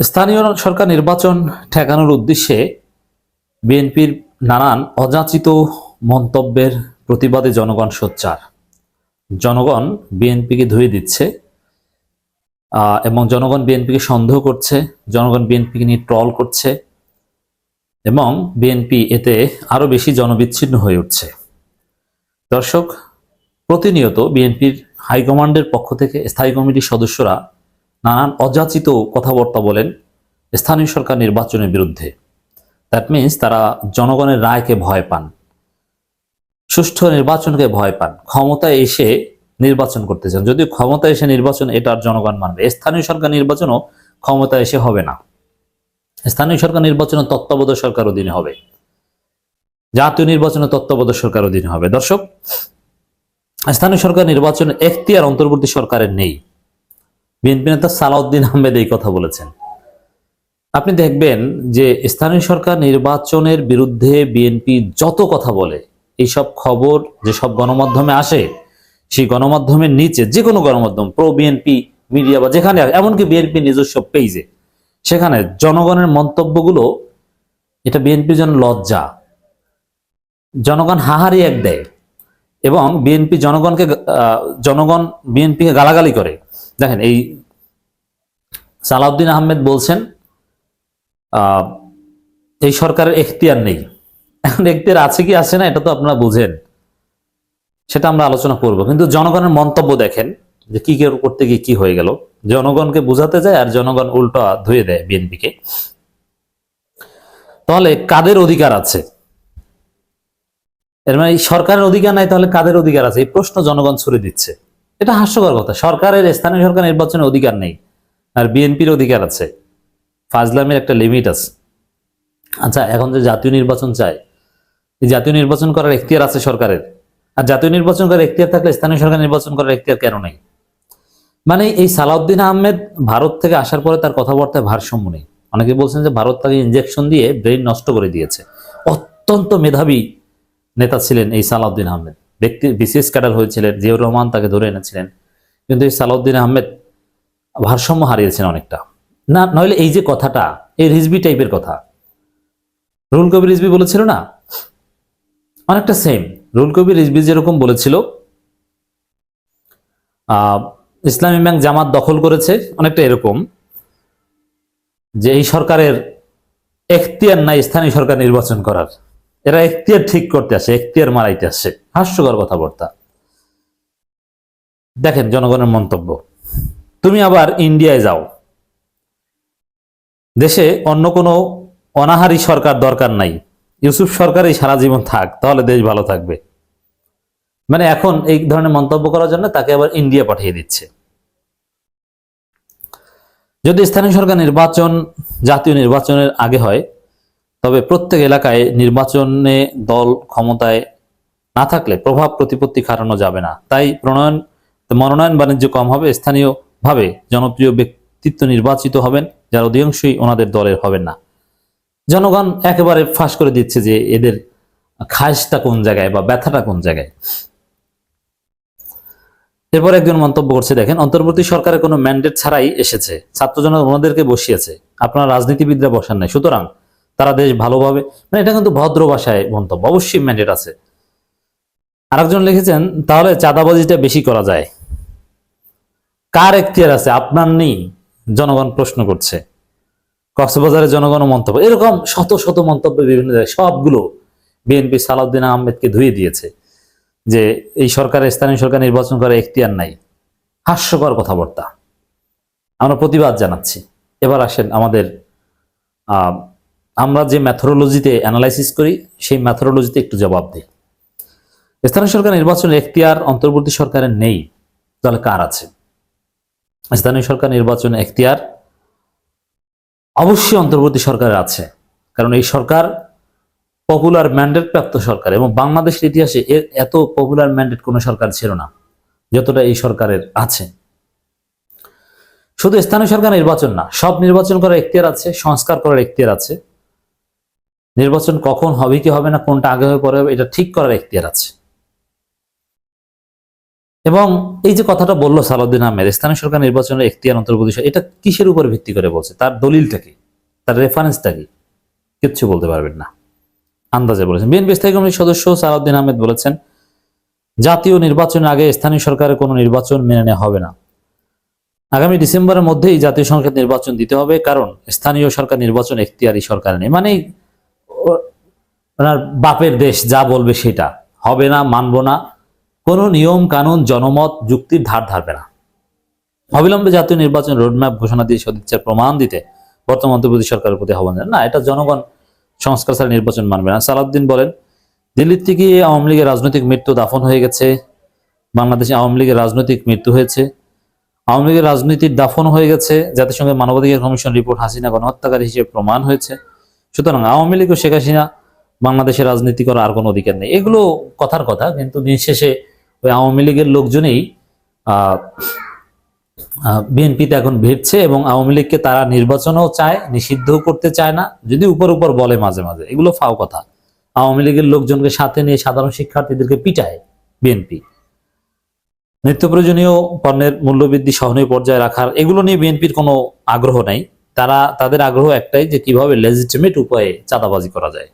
স্থানীয় সরকার নির্বাচন ঠেকানোর উদ্দেশ্যে বিএনপির নানান অযাচিত মন্তব্যের প্রতিবাদে জনগণ সোচ্চার। জনগণ বিএনপিকে ধুয়ে দিচ্ছে এবং জনগণ বিএনপিকে সন্দেহ করছে, জনগণ বিএনপিকে নিয়ে ট্রল করছে, এবং বিএনপি এতে আরও বেশি জনবিচ্ছিন্ন হয়ে উঠছে। দর্শক, প্রতিনিয়ত বিএনপির হাইকমান্ডের পক্ষ থেকে স্থায়ী কমিটির সদস্যরা নানান অযাচিত কথাবার্তা বলেন স্থানীয় সরকার নির্বাচনের বিরুদ্ধে। দ্যাট মিন্স তারা জনগণের রায়কে ভয় পান, সুষ্ঠু নির্বাচনকে ভয় পান, ক্ষমতায় এসে নির্বাচন করতে চান। যদিও ক্ষমতায় এসে নির্বাচন, এটা আর জনগণ মানবে। স্থানীয় সরকার নির্বাচনও ক্ষমতায় এসে হবে না। স্থানীয় সরকার নির্বাচনও তত্ত্বাবধায়ক সরকার অধীনে হবে। জাতীয় নির্বাচনে তত্ত্বাবধায়ক সরকার অধীনে হবে। দর্শক, স্থানীয় সরকার নির্বাচনে এখতিয়ার অন্তর্বর্তী সরকারের নেই। বিএনপি নেতা সালাউদ্দিন আহমেদ এই কথা বলেছেন। আপনি দেখবেন যে স্থানীয় সরকার নির্বাচনের বিরুদ্ধে বিএনপি যত কথা বলে, এইসব খবর যেসব গণমাধ্যমে আসে, সেই গণমাধ্যমের নিচে, যে কোনো গণমাধ্যম, প্রো বিএনপি, মিডিয়া বা যেখানে এমনকি বিএনপি নিজস্ব পেজে, সেখানে জনগণের মন্তব্যগুলো, এটা বিএনপির জন্য লজ্জা। জনগণ হাহারি এক দেয় এবং বিএনপি জনগণকে জনগণ বিএনপিকে গালাগালি করে। দেখেন, এই সালাউদ্দিন আহমেদ বলছেন এই সরকারের এখতিয়ার নেই। এখন এখতিয়ার আছে কি আছে না, এটা তো আপনারা বুঝেন। সেটা আমরা আলোচনা করব। কিন্তু জনগণের মন্তব্য দেখেন, যে কি করতে গিয়ে কি হয়ে গেল। জনগণকে বুঝাতে যায় আর জনগণ উল্টা ধুয়ে দেয় বিএনপিকে। তাহলে কাদের অধিকার আছে? এর মানে সরকারের অধিকার নাই, তাহলে কাদের অধিকার আছে? এই প্রশ্ন জনগণ ছুড়ে দিচ্ছে। এটা হাস্যকর কথা। সরকারের, স্থানীয় সরকার নির্বাচনের অধিকার নেই। আর বিএনপির অধিকার আছে। ফাজলামের একটা লিমিট আছে। আচ্ছা এখন যে জাতীয় নির্বাচন চায়, এই জাতীয় নির্বাচন করার এখতিয়ার আছে সরকারের। আর জাতীয় নির্বাচন করার এখতিয়ার থাকলে স্থানীয় সরকার নির্বাচন করার এখতিয়ার কেন নেই? মানে এই সালাউদ্দিন আহমেদ ভারত থেকে আসার পরে তার কথাবার্তায় ভারসাম্য নেই। অনেকে বলছেন যে ভারত তাকে ইনজেকশন দিয়ে ব্রেন নষ্ট করে দিয়েছে। অত্যন্ত মেধাবী নেতা ছিলেন এই সালাউদ্দিন আহমেদ। ব্যক্তি, বিশেষ ক্যাডার হয়েছিলেন, জিয়াউর রহমান তাকে ধরে এনেছিলেন। কিন্তু এই সালাউদ্দিন আহমেদ ভারসাম্য হারিয়েছেন অনেকটা। না, নইলে এই যে কথাটা, এই রিজবি টাইপের কথা। রুল কবির রিজবি বলেছিল না? অনেকটা সেম রুল কবির রিজবি যেরকম বলেছিল ইসলামী ব্যাংক জামাত দখল করেছে, অনেকটা এরকম, যে এই সরকারের এখতিয়ার নাই স্থানীয় সরকার নির্বাচন করার। এরা এখতিয়ার ঠিক করতে আসে, এখতিয়ার মারাইতে আসে। হাস্যকর কথাবার্তা। দেখেন জনগণের মন্তব্য। তুমি আবার ইন্ডিয়ায় যাও। দেশে অন্য কোনো অনাহারী সরকার দরকার নাই। ইউসুফ সরকারই সারা জীবন থাক, তাহলে দেশ ভালো থাকবে। মানে এখন এই ধরনের মন্তব্য করার জন্য তাকে আবার ইন্ডিয়া পাঠিয়ে দিচ্ছে। যদি স্থানীয় সরকার নির্বাচন, জাতীয় নির্বাচনের আগে হয় তবে প্রত্যেক এলাকায় নির্বাচনে দল ক্ষমতায় না থাকলে প্রভাব প্রতিপত্তি খাটানো যাবে না। তাই প্রণয়ন, মনোনয়ন বাণিজ্য কম হবে, স্থানীয়ভাবে জনপ্রিয় ব্যক্তিত্ব নির্বাচিত হবেন, যার অধিকাংশই ওনাদের দলের হবেন না। জনগণ একেবারে ফাঁস করে দিচ্ছে যে এদের খায়সটা কোন জায়গায় বা ব্যথাটা কোন জায়গায়। এরপর একজন মন্তব্য করছে, দেখেন, অন্তর্বর্তী সরকারের কোনো ম্যান্ডেট ছাড়াই এসেছে ছাত্রজন ওনাদেরকে বসিয়েছে, আপনারা রাজনীতিবিদরা বসান নাই। সুতরাং তারা দেশ ভালোভাবে মানে এটা কিন্তু ভদ্র ভাষায় মন্তব্য, অবশ্যই ম্যান্ডেট আছে। আরেকজন লিখেছেন, তাহলে চাঁদাবাজিটা বেশি করা যায়? কার এখতিয়ার আছে? আপনার নেই জনগণ প্রশ্ন করছে। কক্সবাজারে জনগণ মন্তব্য। এরকম শত শত মন্তব্য বিভিন্ন জায়গায়, সবগুলো বিএনপি সালাউদ্দিন আহমেদকে ধুয়ে দিয়েছে যে এই সরকারের স্থানীয় সরকার নির্বাচন করার এখতিয়ার নাই। হাস্যকর কথাবার্তা। আমরা প্রতিবাদ জানাচ্ছি। এবার আসেন আমাদের আমরা যে ম্যাথোরোলজিতে অ্যানালাইসিস করি, সেই ম্যাথোরোলজিতে একটু জবাব দিই। স্থানীয় সরকার নির্বাচনের এখতিয়ার অন্তর্বর্তী সরকারের নেই, তাহলে কার আছে? স্থানীয় সরকার নির্বাচনে এখতিয়ার অবশ্যই অন্তর্বর্তী সরকারের আছে, কারণ এই সরকার পপুলার ম্যান্ডেট প্রাপ্ত সরকার এবং বাংলাদেশের ইতিহাসে এর এত পপুলার ম্যান্ডেট কোনো সরকার ছিল না, যতটা এই সরকারের আছে। শুধু স্থানীয় সরকার নির্বাচন না, সব নির্বাচন করার এখতিয়ার আছে, সংস্কার করার এখতিয়ার আছে। নির্বাচন কখন হবে, কি হবে না, কোনটা আগে হয়ে পরে হবে, এটা ঠিক করার এখতিয়ার আছে। এবং এই যে কথাটা বলল সালাউদ্দিন আহমেদ, স্থানীয় সরকার নির্বাচনের এখতিয়ার অন্তর্ভুক্ত এটা কিসের উপর ভিত্তি করে বলছে? তার দলিলটা কি? তার রেফারেন্সটা কি? কিচ্ছু বলতে পারবেন না। আন্দাজে বলেছেন। বিএনপি স্থায়ী কমিটির সদস্য সালাউদ্দিন আহমেদ বলেছেন, জাতীয় নির্বাচনের আগে স্থানীয় সরকারের কোনো নির্বাচন মেনে নেওয়া হবে না। আগামী ডিসেম্বরের মধ্যেই জাতীয় সংসদ নির্বাচন দিতে হবে, কারণ স্থানীয় সরকার নির্বাচন এখতিয়ারি সরকার নেই। মানে ওনার বাপের দেশ যা বলবে সেটা। হবে না, মানবো না। কোনো নিয়ম, কানুন, জনমত, যুক্তির ধার ধারবে না। অবিলম্বে জাতীয় নির্বাচন রোডম্যাপ ঘোষণা দিয়ে সদিচ্ছার প্রমাণ দিতে বর্তমান অন্তর্বর্তী সরকারের প্রতি আহ্বান জানান। না, এটা জনগণ সংস্কার ছাড়া নির্বাচন মানবে না। সালাউদ্দিন বলেন, দিল্লির থেকে আওয়ামী লীগের রাজনৈতিক মৃত্যু দাফন হয়ে গেছে। বাংলাদেশে আওয়ামী লীগের রাজনৈতিক মৃত্যু হয়েছে। আওয়ামী লীগের রাজনীতির দাফন হয়ে গেছে। জাতিসংঘের মানবাধিকার কমিশন রিপোর্ট হাসিনা গণহত্যাকারী হিসেবে প্রমাণ হয়েছে। সুতরাং আওয়ামী লীগ ও শেখ হাসিনা বাংলাদেশের রাজনীতি করার আর কোনো অধিকার নেই। এগুলো কথার কথা, কিন্তু দিন শেষে ওই আওয়ামী লীগের লোকজনই বিএনপিতে এখন ভিড়ছে এবং আওয়ামী লীগকে তারা নির্বাচনও চায়, নিষিদ্ধও করতে চায় না, যদি উপর উপর বলে মাঝে মাঝে। এগুলো ফাও কথা। আওয়ামী লীগের লোকজনকে সাথে নিয়ে সাধারণ শিক্ষার্থীদেরকে পিটায় বিএনপি। নিত্য প্রয়োজনীয় পণ্যের মূল্যবৃদ্ধি, সহনীয় পর্যায়ে রাখার, এগুলো নিয়ে বিএনপির কোনো আগ্রহ নাই। তারা তাদের আগ্রহ একটাই যে কীভাবে লেজিটিমেট উপায়ে চাঁদাবাজি করা যায়।